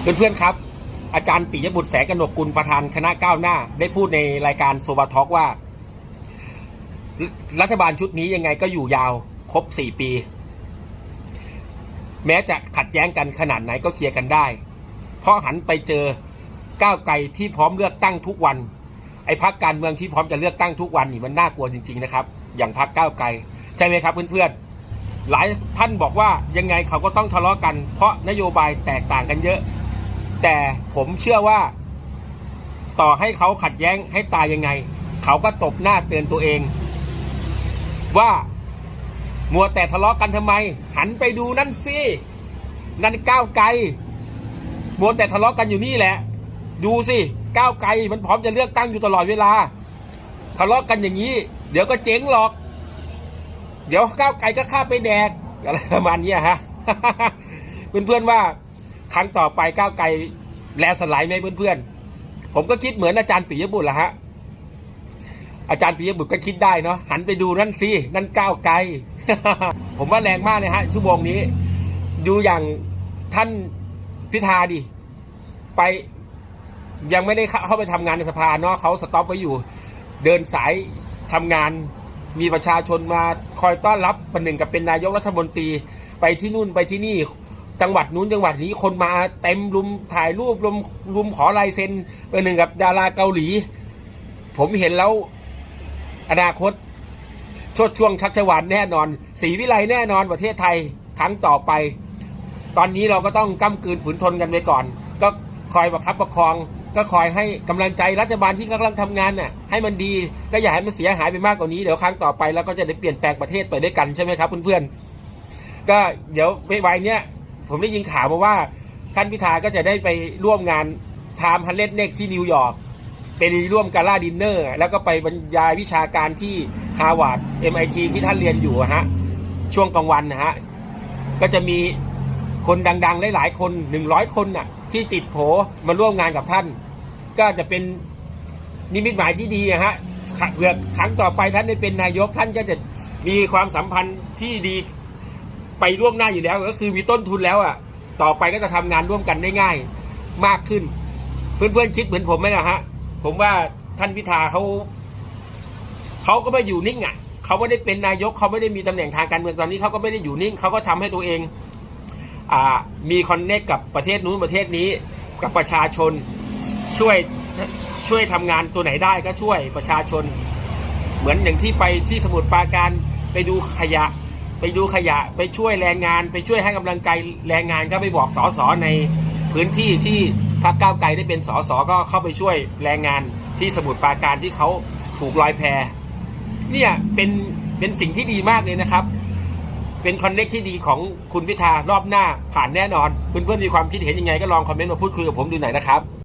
เพื่อนๆครับ อาจารย์ปิยบุตรแสงกนกกุลประธานคณะก้าวหน้า ได้พูดในรายการโซบาท็อกว่า รัฐบาลชุดนี้ยังไงก็อยู่ยาวครบ 4 ปี แม้จะขัดแย้งกันขนาดไหนก็เคลียร์กันได้ เพราะหันไปเจอก้าวไกลที่พร้อมเลือกตั้งทุกวัน ไอ้พักการเมืองที่พร้อมจะเลือกตั้งทุกวันนี่มันน่ากลัวจริง ๆ นะครับ อย่างพักก้าวไกล ใช่ไหมครับเพื่อนๆหลายท่านบอกว่ายังไงเขาก็ต้องทะเลาะกัน เพราะนโยบายแตกต่างกันเยอะ แต่ผมเชื่อว่า ต่อให้เขาขัดแย้งให้ตายยังไง เขาก็ตบหน้าเตือนตัวเอง ว่ามัวแต่ทะเลาะกันทำไม หันไปดูนั่นสินั่นก้าวไกลมัวแต่ทะเลาะกันอยู่นี่แหละ ดูสิก้าวไกลมันพร้อมจะเลือกตั้งอยู่ตลอดเวลา ทะเลาะกันอย่างนี้ เดี๋ยวก็เจ๊งหรอก เดี๋ยวก้าวไกลก็ฆ่าไปแดกอะไรประมาณนี้ฮะเพื่อนๆว่า ครั้งต่อไปก้าวไกลแลสไลด์ไหมเพื่อนๆ ผมก็คิดเหมือนอาจารย์ปิยบุตรละฮะ อาจารย์ปิยบุตรก็คิดได้เนาะหันไปดูนั่นสิ นั่นก้าวไกล ผมว่าแรงมากเลยฮะ ชั่วโมงนี้ ดูอย่างท่านพิธาดิ ไปยังไม่ได้เข้าไปทำงานในสภาเนาะเขาสต็อปไว้อยู่ เดินสายทำงานมีประชาชนมาคอยต้อนรับประหนึ่งกับเป็นนายกรัฐมนตรี ไปที่นู่นไปที่นี่ จังหวัดนู้นจังหวัดนี้คนมาเต็มรุมถ่ายรูปรุมรุมขอลายเซ็นปหนึ่งกับดาราเกาหลี ผมเห็นแล้วอนาคตชดช่วงชักชวานแน่นอนสีวิไลแน่นอนประเทศไทยครั้งต่อไป ตอนนี้เราก็ต้องก้ำกืนฝืนทนกันไปก่อน ก็คอยประคับประคอง ก็คอยให้กำลังใจรัฐบาลที่กำลังทำงานน่ะให้มันดีก็อย่าให้มันเสียหายไปมากกว่านี้เดี๋ยวครั้งต่อไปเราก็จะได้เปลี่ยนแปลงประเทศไปด้วยกันใช่ไหมครับเพื่อนๆก็เดี๋ยวไวๆเนี้ย ผมได้ยินข่าวมาว่าท่านพิธาก็จะได้ไปร่วมงานไทม์ฮันเลดเน็กที่นิวยอร์กเป็นร่วมกาล่าดินเนอร์ แล้วก็ไปบรรยายวิชาการที่ฮาร์วาร์ด MIT ที่ท่านเรียนอยู่ฮะช่วงกลางวันนะฮะก็จะมีคนดังๆ หลายๆ คน 100 คนน่ะที่ติดโผมาร่วมงานกับท่าน ก็จะเป็นนิมิตหมายที่ดีอะฮะเผื่อครั้งต่อไปท่านได้เป็นนายกท่านก็จะมีความสัมพันธ์ที่ดี ไปล่วงหน้าอยู่แล้ว ก็คือมีต้นทุนแล้วอะ ต่อไปก็จะทำงานร่วมกันได้ง่าย มากขึ้น เพื่อนๆคิดเหมือนผมไหมนะฮะ ผมว่าท่านพิธาเขาเขาก็ไม่อยู่นิ่งอะเขาไม่ได้เป็นนายกเขาไม่ได้มีตำแหน่งทางการเมืองตอนนี้เขาก็ไม่ได้อยู่นิ่งเขาก็ทำให้ตัวเองอ่ามีคอนเนคกับประเทศนู้นประเทศนี้กับประชาชนช่วยช่วยทำงานตัวไหนได้ก็ช่วยประชาชน เหมือนอย่างที่ไปที่สมุทรปราการไปดูขยะ ไปดูขยะไปช่วยแรงงาน ไปช่วยให้กำลังใจแรงงานก็ไปบอกสสในพื้นที่ที่พรรคก้าวไกลได้เป็นสสก็เข้าไปช่วยแรงงานที่สมุทรปราการที่เขาถูกลอยแพเนี่ยเป็นเป็นสิ่งที่ดีมากเลยนะครับ เป็นคอนเน็กที่ดีของคุณพิธารอบหน้าผ่านแน่นอนเพื่อนๆมีความคิดเห็นยังไงก็ลองคอมเมนต์มาพูดคุยกับผมดูหน่อยนะครับ